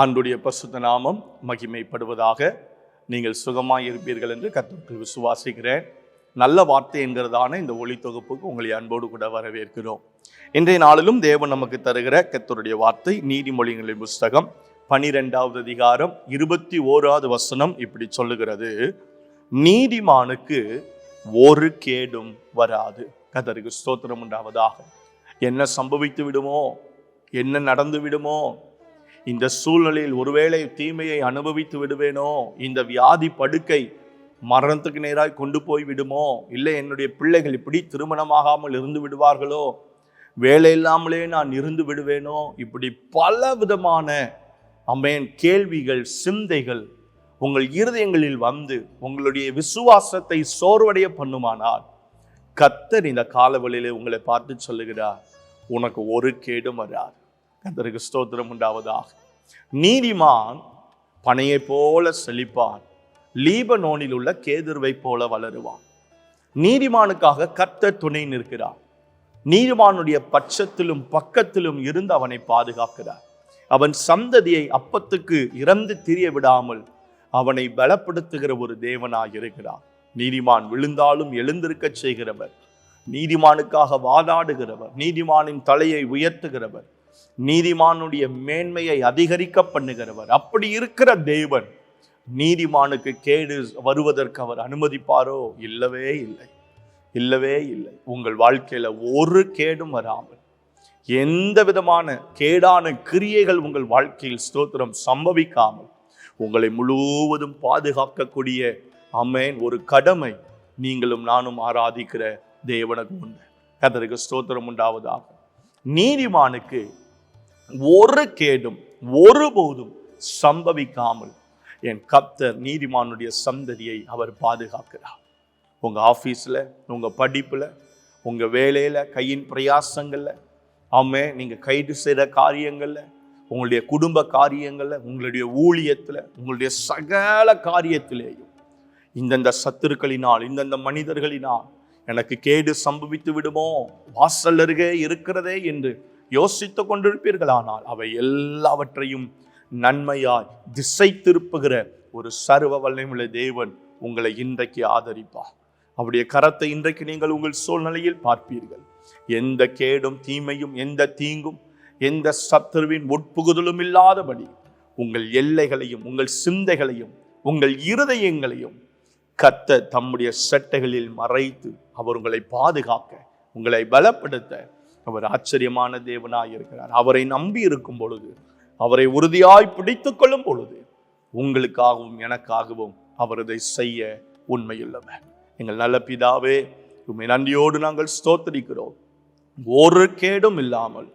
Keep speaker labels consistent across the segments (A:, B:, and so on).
A: ஆண்டுடைய பசுத்த நாமம் மகிமைப்படுவதாக நீங்கள் சுகமாக இருப்பீர்கள் என்று கர்த்தருக்கு விசுவாசிக்கிறேன். நல்ல வார்த்தை என்கிறதான இந்த ஒளி தொகுப்புக்கு உங்களை அன்போடு கூட வரவேற்கிறோம். இன்றைய நாளிலும் தேவன் நமக்கு தருகிற கத்தருடைய வார்த்தை நீதிமொழிகளின் புஸ்தகம் பனிரெண்டாவது அதிகாரம் இருபத்தி ஓராவது வசனம் இப்படி சொல்லுகிறது. நீதிமானுக்கு ஒரு கேடும் வராது. கதருக்கு ஸ்தோத்திரம் உண்டாவதாக. என்ன சம்பவித்து விடுமோ? என்ன நடந்து விடுமோ? இந்த சூழ்நிலையில் ஒருவேளை தீமையை அனுபவித்து விடுவேனோ? இந்த வியாதி படுக்கை மரணத்துக்கு நேராக கொண்டு போய் விடுமோ? இல்லை என்னுடைய பிள்ளைகள் இப்படி திருமணமாகாமல் இருந்து விடுவார்களோ? வேலை இல்லாமலே நான் இருந்து விடுவேனோ? இப்படி பல விதமான அமேன் கேள்விகள் சிந்தைகள் உங்கள் இருதயங்களில் வந்து உங்களுடைய விசுவாசத்தை சோர்வடைய பண்ணுமானால் கத்தர் இந்த காலவெளியிலே உங்களை பார்த்து சொல்லுகிறார். உனக்கு ஒரு கேடும் வராது. கந்தருக்கு ஸ்தோத்திரம் உண்டாவதாக. நீதிமான் பனையை போல செழிப்பான் லீபனோனில் உள்ள கேதுருவை போல வளருவான். நீதிமானுக்காக கர்த்தர் துணை நிற்கிறார். நீதிமானுடைய பட்சத்திலும் பக்கத்திலும் இருந்து அவனை பாதுகாக்கிறார். அவன் சந்ததியை அப்பத்துக்கு இறந்து திரிய விடாமல் அவனை பலப்படுத்துகிற ஒரு தேவனாக இருக்கிறார். நீதிமான் விழுந்தாலும் எழுந்திருக்கச் செய்கிறவர். நீதிமானுக்காக வாதாடுகிறவர். நீதிமானின் தலையை உயர்த்துகிறவர். நீதிமானுடைய மேன்மையை அதிகரிக்க பண்ணுகிறவர். அப்படி இருக்கிற தேவன் நீதிமானுக்கு கேடு வருவதற்கு அவர் அனுமதிப்பாரோ? இல்லவே இல்லை. இல்லவே இல்லை. உங்கள் வாழ்க்கையில் ஒரு கேடும் வராமல் எந்த விதமான கேடான கிரியைகள் உங்கள் வாழ்க்கையில் ஸ்தோத்திரம் சம்பவிக்காமல் உங்களை முழுவதும் பாதுகாக்கக்கூடிய அமேன் ஒரு கடமை நீங்களும் நானும் ஆராதிக்கிற தேவனுக்கு உண்டு. கதருக்கு ஸ்தோத்திரம் உண்டாவதாக. நீதிமானுக்கு ஒரு கேடும் ஒருபோதும் சம்பவிக்காமல் என் கப்தர் நீதிமானுடைய சந்ததியை அவர் பாதுகாக்கிறார். உங்கள் ஆஃபீஸில் உங்கள் படிப்பில் உங்கள் வேலையில் கையின் பிரயாசங்களில் ஆமே நீங்கள் கைது செய்கிற காரியங்களில் உங்களுடைய குடும்ப காரியங்களில் உங்களுடைய ஊழியத்தில் உங்களுடைய சகல காரியத்திலேயும் இந்தந்த சத்துருக்களினால் இந்தந்த மனிதர்களினால் எனக்கு கேடு சம்பவித்து விடுமோ? வாசல் அருகே இருக்கிறதே என்று யோசித்து கொண்டிருப்பீர்களானால் அவை எல்லாவற்றையும் நன்மையாய் திசை திருப்புகிற ஒரு சர்வ வல்லமுள்ள தேவன் உங்களை இன்றைக்கு ஆதரிப்பார். அவருடைய கரத்தை இன்றைக்கு நீங்கள் உங்கள் சூழ்நிலையில் பார்ப்பீர்கள். எந்த கேடும் தீமையும் எந்த தீங்கும் எந்த சத்துருவின் உட்புகுதலும் இல்லாதபடி உங்கள் எல்லைகளையும் உங்கள் சிந்தைகளையும் உங்கள் இருதயங்களையும் கத்த தம்முடைய சட்டைகளில் மறைத்து அவர் உங்களை பாதுகாக்க உங்களை பலப்படுத்த அவர் ஆச்சரியமான தேவனாய் இருக்கிறார். அவரை நம்பி இருக்கும் பொழுது அவரை உறுதியாய் பிடித்து கொள்ளும் பொழுது உங்களுக்காகவும் எனக்காகவும் அவர் இதை செய்ய உண்மையுள்ளவர். எங்கள் நல்ல பிதாவே உண்மை நன்றியோடு நாங்கள் ஸ்தோத்தரிக்கிறோம். ஒரு கேடும் இல்லாமல்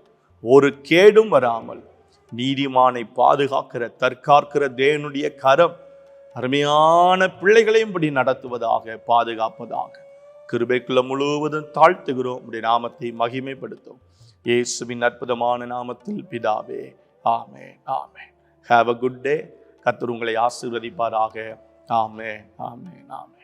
A: ஒரு கேடும் வராமல் நீதிமானை பாதுகாக்கிற தற்காக்கிற தேவனுடைய கரம் அருமையான பிள்ளைகளையும் இப்படி நடத்துவதாக பாதுகாப்பதாக கிருபைக்குள்ள முழுவதும் தாழ்த்துகிறோம். உடைய நாமத்தை மகிமைப்படுத்தும். இயேசுவின் அற்புதமான நாமத்தில் பிதாவே ஆமே ஆமே ஹாவ் அ குட் டே கத்தர் உங்களை ஆசீர்வதிப்பாராக. ஆமே ஆமே ஆமே